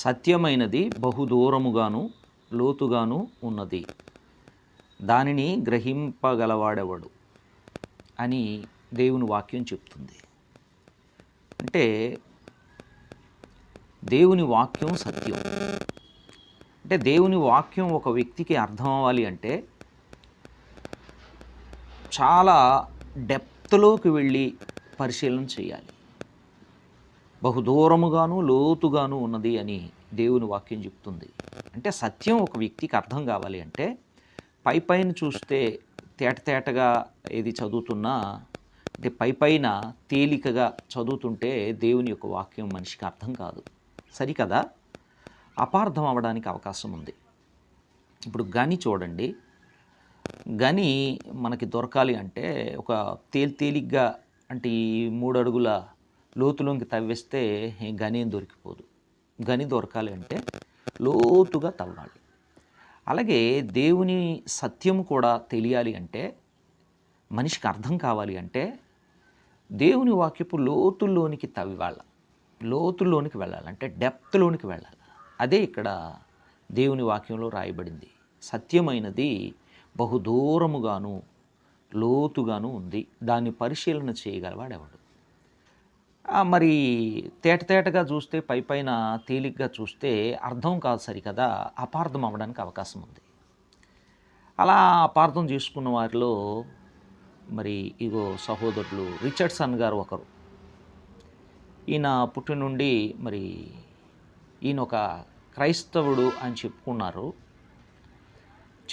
సత్యమైనది బహుదూరముగాను లోతుగాను ఉన్నది. దానిని గ్రహింపగలవాడెవడు అని దేవుని వాక్యం చెప్తుంది. అంటే దేవుని వాక్యం సత్యం. అంటే దేవుని వాక్యం ఒక వ్యక్తికి అర్థం అవ్వాలి అంటే చాలా డెప్త్లోకి వెళ్ళి పరిశీలన చేయాలి. బహుదూరముగాను లోతుగాను ఉన్నది అని దేవుని వాక్యం చెప్తుంది. అంటే సత్యం ఒక వ్యక్తికి అర్థం కావాలి అంటే పై పైన చూస్తే తేట తేటగా ఏది చదువుతున్నా అంటే పై పైన తేలికగా చదువుతుంటే దేవుని యొక్క వాక్యం మనిషికి అర్థం కాదు. సరికదా? అపార్థం అవ్వడానికి అవకాశం ఉంది. ఇప్పుడు గని చూడండి. గని మనకి దొరకాలి అంటే ఒక తేలి తేలిగ్గా అంటే ఈ మూడు అడుగుల లోతులోకి తవ్విస్తే ఈ గని దొరికిపోదు. గని దొరకాలి అంటే లోతుగా తవ్వాలి. అలాగే దేవుని సత్యం కూడా తెలియాలి అంటే మనిషికి అర్థం కావాలి అంటే దేవుని వాక్యపు లోతుల్లోనికి తవ్వాళ్ళ లోతుల్లోనికి వెళ్ళాలి అంటే డెప్త్లోనికి వెళ్ళాలి. అదే ఇక్కడ దేవుని వాక్యంలో రాయబడింది. సత్యమైనది బహుదూరముగాను లోతుగాను ఉంది. దాన్ని పరిశీలన చేయగలవాడెవడు? మరి తేట తేటగా చూస్తే పై పైన తేలిగ్గా చూస్తే అర్థం కాదు సరికదా. అపార్థం అవ్వడానికి అవకాశం ఉంది. అలా అపార్థం చేసుకున్న వారిలో మరి ఇగో సహోదరులు రిచర్డ్సన్ గారు ఒకరు. ఈయన పుట్టి నుండి మరి ఈయన ఒక క్రైస్తవుడు అని చెప్పుకున్నారు.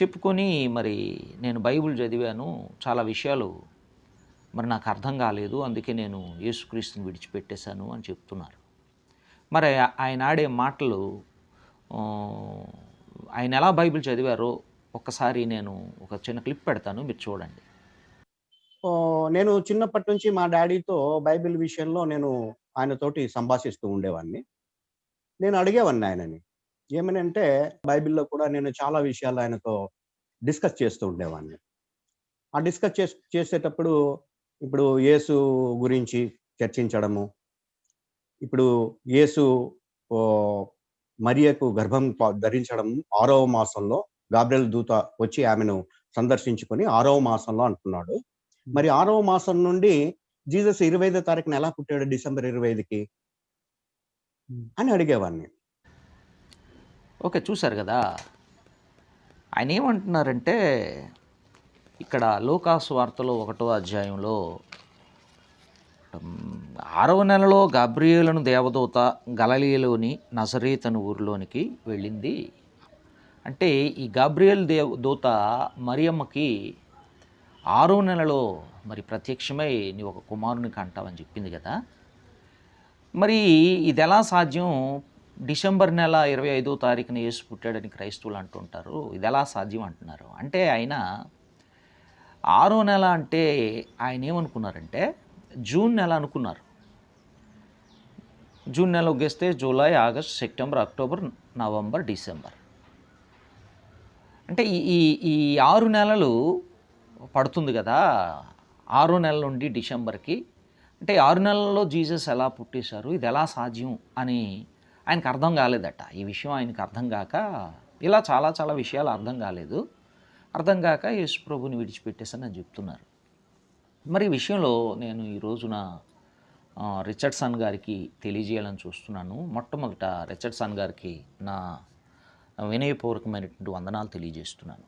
చెప్పుకొని మరి నేను బైబిల్ చదివాను చాలా విషయాలు మరి నాకు అర్థం కాలేదు అందుకే నేను యేసుక్రీస్తుని విడిచిపెట్టేశాను అని చెప్తున్నారు. మరి ఆయన ఆడే మాటలు ఆయన ఎలా బైబిల్ చదివారో ఒక్కసారి నేను ఒక చిన్న క్లిప్ పెడతాను మీరు చూడండి. నేను చిన్నప్పటి నుంచి మా డాడీతో బైబిల్ విషయంలో నేను ఆయనతోటి సంభాషిస్తూ ఉండేవాడిని. నేను అడిగేవాడిని ఆయనని ఏమనంటే బైబిల్లో కూడా నేను చాలా విషయాలు ఆయనతో డిస్కస్ చేస్తూ ఉండేవాడిని. ఆ డిస్కస్ చేస్ చేసేటప్పుడు ఇప్పుడు యేసు గురించి చర్చించడము. ఇప్పుడు యేసు ఓ, మరియకు గర్భం ధరించడం ఆరవ మాసంలో గాబ్రియల్ దూత వచ్చి ఆమెను సందర్శించుకొని ఆరవ మాసంలో అంటున్నాడు. మరి ఆరవ మాసం నుండి జీసస్ ఇరవై ఐదో తారీఖున ఎలా పుట్టాడు డిసెంబర్ ఇరవై ఐదుకి? అని అడిగేవాడిని. ఓకే చూశారు కదా. ఆయన ఏమంటున్నారంటే ఇక్కడ లోకాసు వార్తలో ఒకటో అధ్యాయంలో ఆరవ నెలలో గాబ్రియేలను దేవదూత గలలీలోని నజరేతను ఊరిలోనికి వెళ్ళింది. అంటే ఈ గాబ్రియల్ దేవ దూత మరియమ్మకి ఆరో నెలలో మరి ప్రత్యక్షమై నీ ఒక కుమారుని కంటావని చెప్పింది కదా. మరి ఇది ఎలా సాధ్యం? డిసెంబర్ నెల ఇరవై ఐదో తారీఖున యేసు పుట్టాడని క్రైస్తవులు అంటుంటారు. ఇది ఎలా సాధ్యం అంటున్నారు? అంటే ఆయన ఆరో నెల అంటే ఆయన ఏమనుకున్నారంటే జూన్ నెల అనుకున్నారు. జూన్ నెల ఒగ్గేస్తే July August September October November December. అంటే ఈ ఈ ఈ ఆరు నెలలు పడుతుంది కదా ఆరో నెల నుండి డిసెంబర్కి. అంటే ఆరు నెలల్లో జీసస్ ఎలా పుట్టేశారు ఇది ఎలా సాధ్యం అని ఆయనకు అర్థం కాలేదట. ఈ విషయం ఆయనకు అర్థం కాక ఇలా చాలా చాలా విషయాలు అర్థం కాలేదు. అర్థం కాక యేసు ప్రభుని విడిచిపెట్టేసని అని చెప్తున్నారు. మరి ఈ విషయంలో నేను ఈ రోజున రిచర్డ్సన్ గారికి తెలియజేయాలని చూస్తున్నాను. మొట్టమొదట రిచర్డ్సన్ గారికి నా వినయపూర్వకమైనటువంటి వందనాలు తెలియజేస్తున్నాను.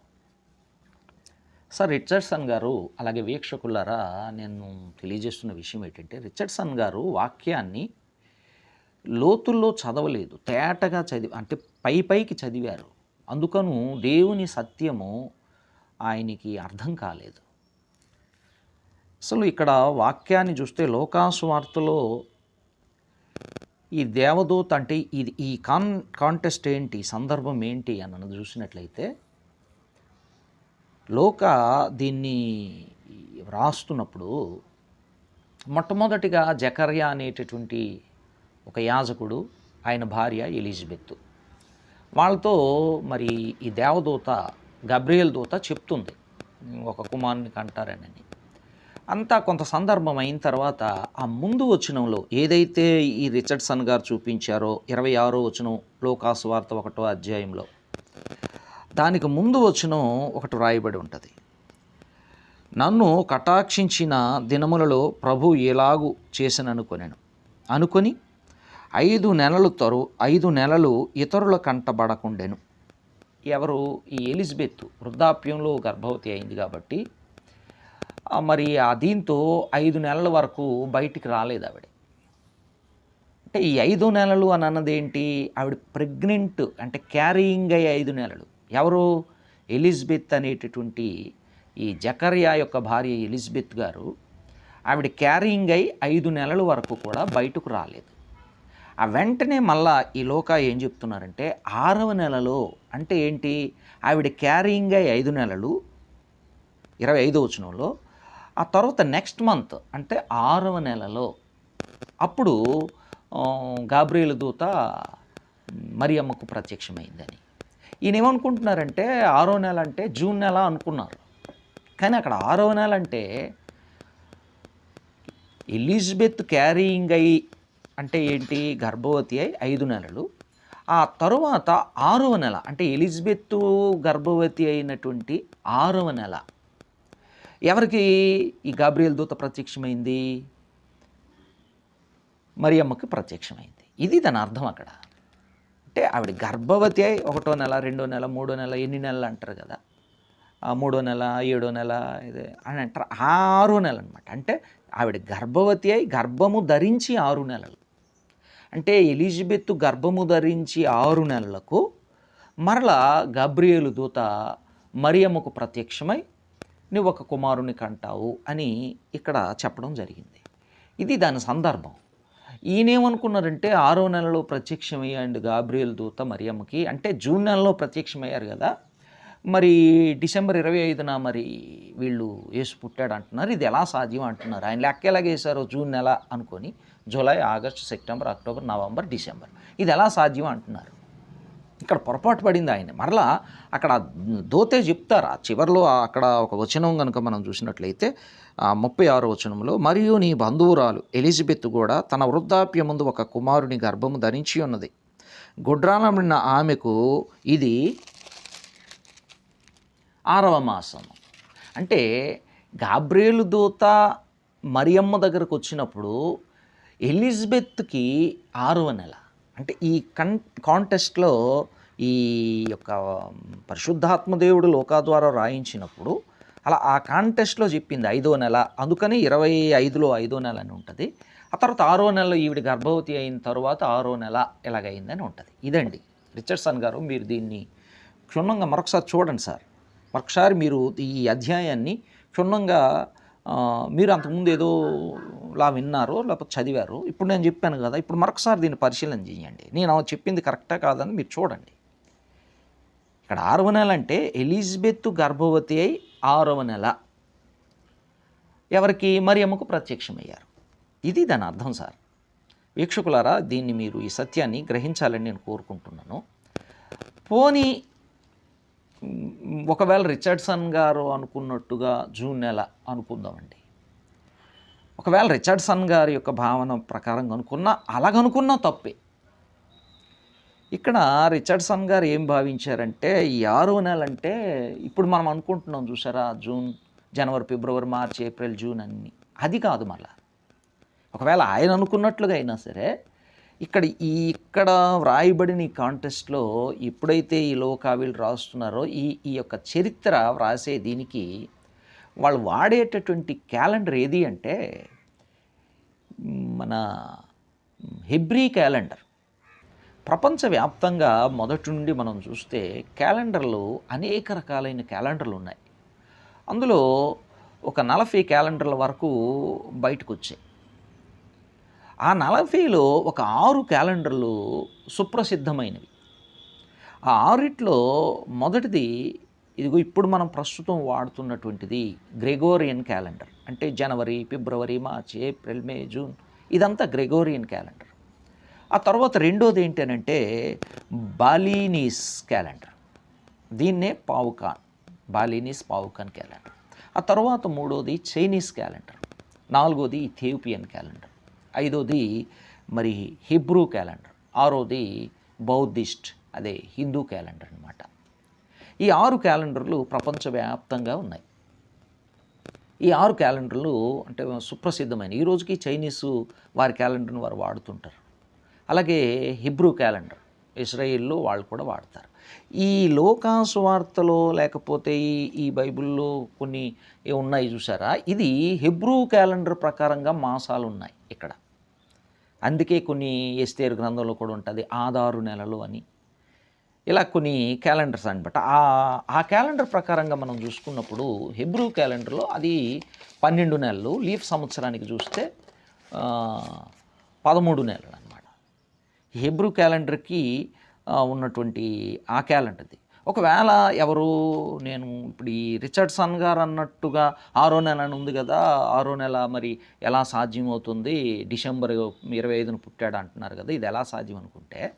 సార్ రిచర్డ్సన్ గారు అలాగే వీక్షకులారా నేను తెలియజేస్తున్న విషయం ఏంటంటే రిచర్డ్సన్ గారు వాక్యాన్ని లోతుల్లో చదవలేదు. తేటగా చదివి అంటే పై పైకి చదివారు. అందుకను దేవుని సత్యము ఆయనకి అర్థం కాలేదు. అసలు ఇక్కడ వాక్యాన్ని చూస్తే లోకాసువార్తలో ఈ దేవదూత అంటే ఇది ఈ కాన్ కాంటెస్ట్ ఏంటి సందర్భం ఏంటి అని అన్నది చూసినట్లయితే లోక దీన్ని వ్రాస్తున్నప్పుడు మొట్టమొదటిగా జకర్యా అనేటటువంటి ఒక యాజకుడు ఆయన భార్య ఎలిజబెత్. వాళ్ళతో మరి ఈ దేవదూత గబ్రియల్ దూత చెప్తుంది. ఒక కుమారుని కంటారనని. అంతా కొంత సందర్భం అయిన తర్వాత ఆ ముందు వచనంలో ఏదైతే ఈ రిచర్డ్సన్ గారు చూపించారో ఇరవై ఆరో వచనం లోకాసు వార్త ఒకటో అధ్యాయంలో దానికి ముందు వచనం ఒకటి వ్రాయబడి ఉంటుంది. నన్ను కటాక్షించిన దినములలో ప్రభు ఎలాగు చేసిననుకొనెను. అనుకొని ఐదు నెలలు తరు ఐదు నెలలు ఇతరుల కంటబడకుండెను. ఎవరు? ఈ ఎలిజబెత్ వృద్ధాప్యంలో గర్భవతి అయింది కాబట్టి మరి ఆ దీంతో ఐదు నెలల వరకు బయటికి రాలేదు ఆవిడ. అంటే ఈ ఐదు నెలలు అని అన్నది ఏంటి? ఆవిడ ప్రెగ్నెంట్ అంటే క్యారీయింగ్ అయ్యే ఐదు నెలలు. ఎవరు? ఎలిజబెత్ అనేటటువంటి ఈ జకర్యా యొక్క భార్య ఎలిజబెత్ గారు ఆవిడ క్యారీయింగ్ అయి ఐదు నెలల వరకు కూడా బయటకు రాలేదు. ఆ వెంటనే మళ్ళా ఈ లోక ఏం చెప్తున్నారంటే ఆరవ నెలలో అంటే ఏంటి? ఆవిడ క్యారీయింగ్ అయి ఐదు నెలలు ఇరవై ఐదో వచనంలో ఆ తర్వాత నెక్స్ట్ మంత్ అంటే ఆరవ నెలలో అప్పుడు ఆ, దూత మరియమ్మకు ప్రత్యక్షమైందని. ఈయన ఏమనుకుంటున్నారంటే ఆరో నెల అంటే జూన్ నెల అనుకున్నారు. కానీ అక్కడ ఆరో నెల అంటే ఎలిజబెత్ క్యారీయింగ్ అయి అంటే ఏంటి? గర్భవతి అయి ఐదు నెలలు ఆ తరువాత ఆరవ నెల అంటే ఎలిజబెత్ గర్భవతి అయినటువంటి ఆరవ నెల. ఎవరికి ఈ గాబ్రియల్ దూత ప్రత్యక్షమైంది? మరియమ్మకి ప్రత్యక్షమైంది. ఇది దాని అర్థం అక్కడ. అంటే ఆవిడ గర్భవతి అయి ఒకటో నెల రెండో నెల మూడో నెల ఎన్ని నెలలు అంటారు కదా? మూడో నెల ఏడో నెల ఇది అని అంటారు. ఆరో నెల అనమాట అంటే ఆవిడ గర్భవతి అయి గర్భము ధరించి ఆరు నెలలు. అంటే ఎలిజబెత్ గర్భము ధరించి ఆరు నెలలకు మరలా గబ్రియేలు దూత మరియమ్మకు ప్రత్యక్షమై నువ్వు ఒక కుమారుని కంటావు అని ఇక్కడ చెప్పడం జరిగింది. ఇది దాని సందర్భం. ఈయనేమనుకున్నారంటే ఆరో నెలలో ప్రత్యక్షమయ్యాడు గాబ్రియల్ దూత మరియమ్మకి. అంటే జూన్ నెలలో ప్రత్యక్షమయ్యారు కదా. మరి డిసెంబర్ ఇరవై ఐదున మరి వీళ్ళు యేసు పుట్టాడు అంటున్నారు. ఇది ఎలా సాధ్యం అంటున్నారు? ఆయన లెక్కేలాగా ఎలాగేశారో జూన్ నెల అనుకొని July August September October November December. ఇది ఎలా సాధ్యం అంటున్నారు? ఇక్కడ పొరపాటు పడింది ఆయన మరలా అక్కడ దోతే చెప్తారు? ఆ చివరిలో అక్కడ ఒక వచనం కనుక మనం చూసినట్లయితే ముప్పై ఆరో వచనంలో మరియు నీ బంధువురాలు ఎలిజబెత్ కూడా తన వృద్ధాప్య ముందు ఒక కుమారుని గర్భము ధరించి ఉన్నది. గుడ్రాలమిన ఆమెకు ఇది ఆరవ మాసం. అంటే గాబ్రేలు దూత మరియమ్మ దగ్గరకు వచ్చినప్పుడు ఎలిజబెత్కి ఆరవ నెల. అంటే ఈ కన్ కాంటెస్ట్లో ఈ యొక్క పరిశుద్ధాత్మ దేవుడు లోకా ద్వారా రాయించినప్పుడు అలా ఆ కాంటెస్ట్లో చెప్పింది ఐదో నెల. అందుకని ఇరవై ఐదులో ఐదో నెల అని ఉంటుంది. ఆ తర్వాత ఆరో నెలలో ఈవిడ గర్భవతి అయిన తర్వాత ఆరో నెల ఎలాగైందని ఉంటుంది. ఇదండి. రిచర్డ్సన్ గారు మీరు దీన్ని క్షుణ్ణంగా మరొకసారి చూడండి సార్. ఒకసారి మీరు ఈ అధ్యాయాన్ని క్షుణ్ణంగా మీరు అంతకుముందు ఏదో లా విన్నారో లేకపోతే చదివారు ఇప్పుడు నేను చెప్పాను కదా ఇప్పుడు మరొకసారి దీన్ని పరిశీలన చేయండి. నేను చెప్పింది కరెక్టా కాదని మీరు చూడండి. ఇక్కడ ఆరవ నెల అంటే ఎలిజబెత్ గర్భవతి అయి ఆరవ నెల. ఎవరికి? మరియమ్మకు ప్రత్యక్షమయ్యారు. ఇది దాని అర్థం సార్. వీక్షకులారా దీన్ని మీరు ఈ సత్యాన్ని గ్రహించాలని నేను కోరుకుంటున్నాను. పోనీ ఒకవేళ రిచర్డ్సన్ గారు అనుకున్నట్టుగా జూన్ నెల అనుకుందామండి. ఒకవేళ రిచర్డ్సన్ గారి యొక్క భావన ప్రకారం కనుక్కున్నా అలాగనుకున్నా తప్పే. ఇక్కడ రిచర్డ్సన్ గారు ఏం భావించారంటే ఈ ఆరో నెల అంటే ఇప్పుడు మనం అనుకుంటున్నాం చూసారా జూన్ జనవరి ఫిబ్రవరి మార్చి ఏప్రిల్ జూన్ అన్ని. అది కాదు మళ్ళా. ఒకవేళ ఆయన అనుకున్నట్లుగా అయినా సరే ఇక్కడ ఈ ఇక్కడ వ్రాయబడిన ఈ కాంటెస్ట్లో ఎప్పుడైతే ఈ లోకావిలు రాస్తున్నారో ఈ ఈ యొక్క చరిత్ర వ్రాసే దీనికి వాళ్ళు వాడేటటువంటి క్యాలెండర్ ఏది అంటే మన హెబ్రీ క్యాలెండర్. ప్రపంచవ్యాప్తంగా మొదటి నుండి మనం చూస్తే క్యాలెండర్లు అనేక రకాలైన క్యాలెండర్లు ఉన్నాయి. అందులో ఒక నలభై క్యాలెండర్ల వరకు బయటకు వచ్చాయి. ఆ నలభైలో ఒక ఆరు క్యాలెండర్లు సుప్రసిద్ధమైనవి. ఆ ఆరిట్లో మొదటిది ఇదిగో ఇప్పుడు మనం ప్రస్తుతం వాడుతున్నటువంటిది గ్రెగోరియన్ క్యాలెండర్. అంటే జనవరి ఫిబ్రవరి మార్చి ఏప్రిల్ మే జూన్ ఇదంతా గ్రెగోరియన్ క్యాలెండర్. ఆ తర్వాత రెండోది ఏంటనంటే బాలీనీస్ క్యాలెండర్. దీన్నే పావుకాన్ బాలీనీస్ పావుకాన్ క్యాలెండర్. ఆ తర్వాత మూడోది చైనీస్ క్యాలెండర్. నాలుగోది థియోపియన్ క్యాలెండర్. ఐదోది మరి హిబ్రూ క్యాలెండర్. ఆరోది బౌద్ధిస్ట్ అదే హిందూ క్యాలెండర్ అన్నమాట. ఈ ఆరు క్యాలెండర్లు ప్రపంచవ్యాప్తంగా ఉన్నాయి. ఈ ఆరు క్యాలెండర్లు అంటే సుప్రసిద్ధమైన ఈ రోజుకి చైనీసు వారి క్యాలెండర్ని వారు వాడుతుంటారు. అలాగే హిబ్రూ క్యాలెండర్ ఇస్రాయిల్లో వాళ్ళు కూడా వాడతారు. ఈ లోకాసువార్తలో లేకపోతే ఈ ఈ బైబిల్లో కొన్ని ఉన్నాయి చూసారా? ఇది హిబ్రూ క్యాలెండర్ ప్రకారంగా మాసాలు ఉన్నాయి ఇక్కడ. అందుకే కొన్ని ఎస్తేరు గ్రంథంలో కూడా ఉంటుంది ఆధారు నెలలు అని. ఇలా కొన్ని క్యాలెండర్స్ అనమాట ఆ ఆ క్యాలెండర్ ప్రకారంగా మనం చూసుకున్నప్పుడు హెబ్రూ క్యాలెండర్లో అది పన్నెండు నెలలు లీఫ్ సంవత్సరానికి చూస్తే పదమూడు నెలలు అనమాట హెబ్రూ క్యాలెండర్కి ఉన్నటువంటి ఆ ఒకవేళ ఎవరు నేను ఇప్పుడు ఈ రిచర్డ్సన్ గారు అన్నట్టుగా ఆరో నెల అని ఉంది కదా ఆరో నెల మరి ఎలా సాధ్యమవుతుంది? డిసెంబర్ ఇరవై ఐదున పుట్టాడు అంటున్నారు కదా ఇది ఎలా సాధ్యం అనుకుంటే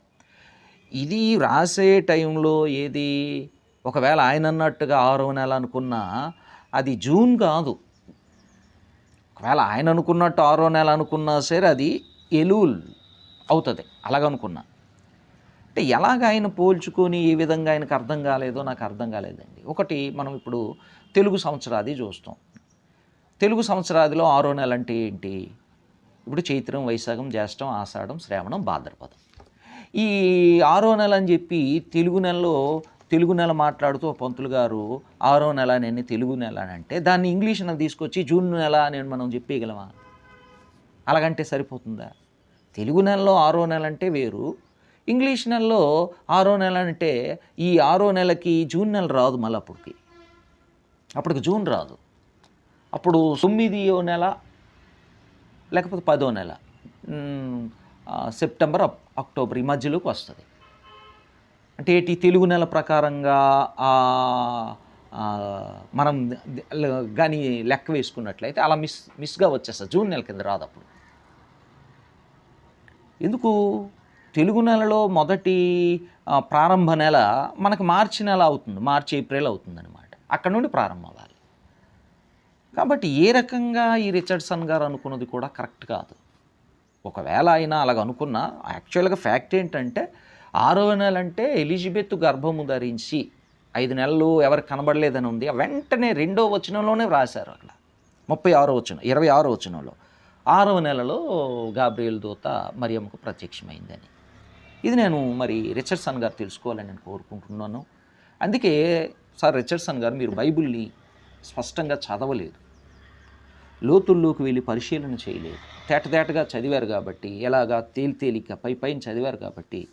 ఇది రాసే టైంలో ఏది? ఒకవేళ ఆయన అన్నట్టుగా ఆరో నెల అనుకున్నా అది జూన్ కాదు. ఒకవేళ ఆయన అనుకున్నట్టు ఆరో నెల అనుకున్నా సరే అది ఎలూల్ అవుతుంది. అలాగనుకున్నా. అంటే ఎలాగ ఆయన పోల్చుకొని ఏ విధంగా ఆయనకు అర్థం కాలేదో నాకు అర్థం కాలేదండి. ఒకటి మనం ఇప్పుడు తెలుగు సంవత్సరాది చూస్తాం. తెలుగు సంవత్సరాదిలో ఆరో నెల అంటే ఏంటి? ఇప్పుడు చైత్రం వైశాఖం జ్యేష్టం ఆషాఢం శ్రావణం భాద్రపదం. ఈ ఆరో నెల అని చెప్పి తెలుగు నెలలో తెలుగు నెల మాట్లాడుతూ పంతులు గారు ఆరో నెల నేను తెలుగు నెల అని అంటే దాన్ని ఇంగ్లీష్ నెల తీసుకొచ్చి జూన్ నెల నేను మనం చెప్పేయగలమా? అలాగంటే సరిపోతుందా? తెలుగు నెలలో ఆరో నెల అంటే వేరు. ఇంగ్లీష్ నెలలో ఆరో నెల అంటే ఈ ఆరో నెలకి జూన్ నెల రాదు మళ్ళీ అప్పటికి. అప్పటికి జూన్ రాదు. అప్పుడు తొమ్మిదియో నెల లేకపోతే పదో నెల సెప్టెంబర్ అక్టోబర్ ఈ మధ్యలోకి వస్తుంది. అంటే ఏంటి? తెలుగు నెల ప్రకారంగా మనం కానీ లెక్క వేసుకున్నట్లయితే అలా మిస్ మిస్గా వచ్చేస్తా జూన్ నెల కింద రాదు అప్పుడు. ఎందుకు? తెలుగు నెలలో మొదటి ప్రారంభ నెల మనకు మార్చి నెల అవుతుంది. మార్చి ఏప్రిల్ అవుతుంది అనమాట అక్కడ నుండి ప్రారంభం అవ్వాలి. కాబట్టి ఏ రకంగా ఈ రిచర్డ్సన్ గారు అనుకున్నది కూడా కరెక్ట్ కాదు. ఒకవేళ అయినా అలాగ అనుకున్నా యాక్చువల్గా ఫ్యాక్ట్ ఏంటంటే ఆరవ నెల అంటే ఎలిజబెత్ గర్భము ధరించి ఐదు నెలలు ఎవరికి కనబడలేదని ఉంది. వెంటనే రెండో వచనంలోనే వ్రాశారు అక్కడ. ముప్పై ఆరో వచనం ఇరవై ఆరో వచనంలో. ఆరవ నెలలో గాబ్రియల్ దూత మరియమ్మకు ప్రత్యక్షమైందని. ఇది నేను మరి రిచర్డ్సన్ గారు తెలుసుకోవాలని నేను కోరుకుంటున్నాను. అందుకే సార్ రిచర్డ్సన్ గారు మీరు బైబిల్ని స్పష్టంగా చదవలేదు. లోతుల్లోకి వెళ్ళి పరిశీలన చేయలేదు. తేటతేటగా చదివారు కాబట్టి ఎలాగా తేలి తేలిక పై పైన చదివారు కాబట్టి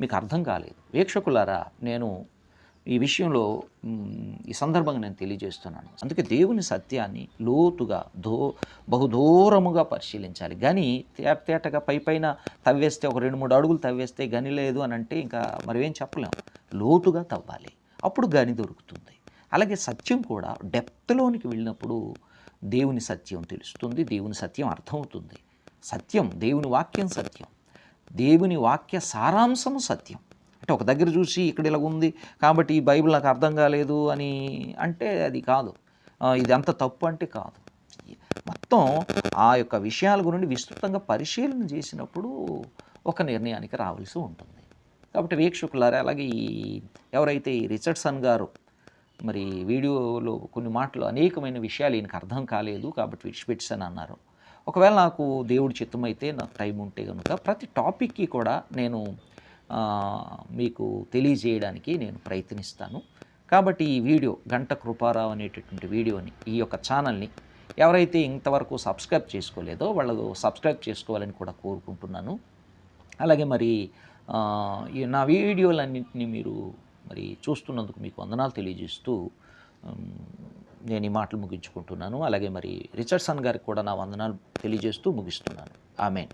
మీకు అర్థం కాలేదు. వీక్షకులారా నేను ఈ విషయంలో ఈ సందర్భంగా నేను తెలియజేస్తున్నాను. అందుకే దేవుని సత్యాన్ని లోతుగా దో బహుదూరముగా పరిశీలించాలి. కానీ తేట తేటగా పై పైన తవ్వేస్తే ఒక రెండు మూడు అడుగులు తవ్వేస్తే గని లేదు అని అంటే ఇంకా మరేం చెప్పలేము లోతుగా తవ్వాలి. అప్పుడు గని దొరుకుతుంది. అలాగే సత్యం కూడా డెప్త్లోనికి వెళ్ళినప్పుడు దేవుని సత్యం తెలుస్తుంది దేవుని సత్యం అర్థమవుతుంది. సత్యం దేవుని వాక్యం సత్యం. దేవుని వాక్య సారాంశము సత్యం. అంటే ఒక దగ్గర చూసి ఇక్కడ ఇలా ఉంది కాబట్టి ఈ బైబిల్ నాకు అర్థం కాలేదు అని అంటే అది కాదు. ఇది అంత తప్పు అంటే కాదు. మొత్తం ఆ యొక్క విషయాల గురించి విస్తృతంగా పరిశీలన చేసినప్పుడు ఒక నిర్ణయానికి రావాల్సి ఉంటుంది. కాబట్టి వీక్షకులారా అలాగే ఈ ఎవరైతే ఈ రిచర్డ్సన్ గారు మరి వీడియోలో కొన్ని మాటలు అనేకమైన విషయాలు ఈయనకు అర్థం కాలేదు కాబట్టి విడిచిపెట్టాను అన్నారు. ఒకవేళ నాకు దేవుడి చిత్తమైతే నాకు టైం ఉంటే కనుక ప్రతి టాపిక్కి కూడా నేను మీకు తెలియజేయడానికి నేను ప్రయత్నిస్తాను. కాబట్టి ఈ వీడియో గంట కృపారావు అనేటటువంటి వీడియోని ఈ యొక్క ఛానల్ని ఎవరైతే ఇంతవరకు సబ్స్క్రైబ్ చేసుకోలేదో వాళ్ళు సబ్స్క్రైబ్ చేసుకోవాలని కూడా కోరుకుంటున్నాను. అలాగే మరి ఈ నా వీడియోలన్నింటినీ మీరు మరి చూస్తున్నందుకు మీకు వందనాలు తెలియజేస్తూ నేను ఈ మాటలు ముగించుకుంటున్నాను. అలాగే మరి రిచర్డ్సన్ గారికి కూడా నా వందనాలు తెలియజేస్తూ ముగిస్తున్నాను. ఆమెన్.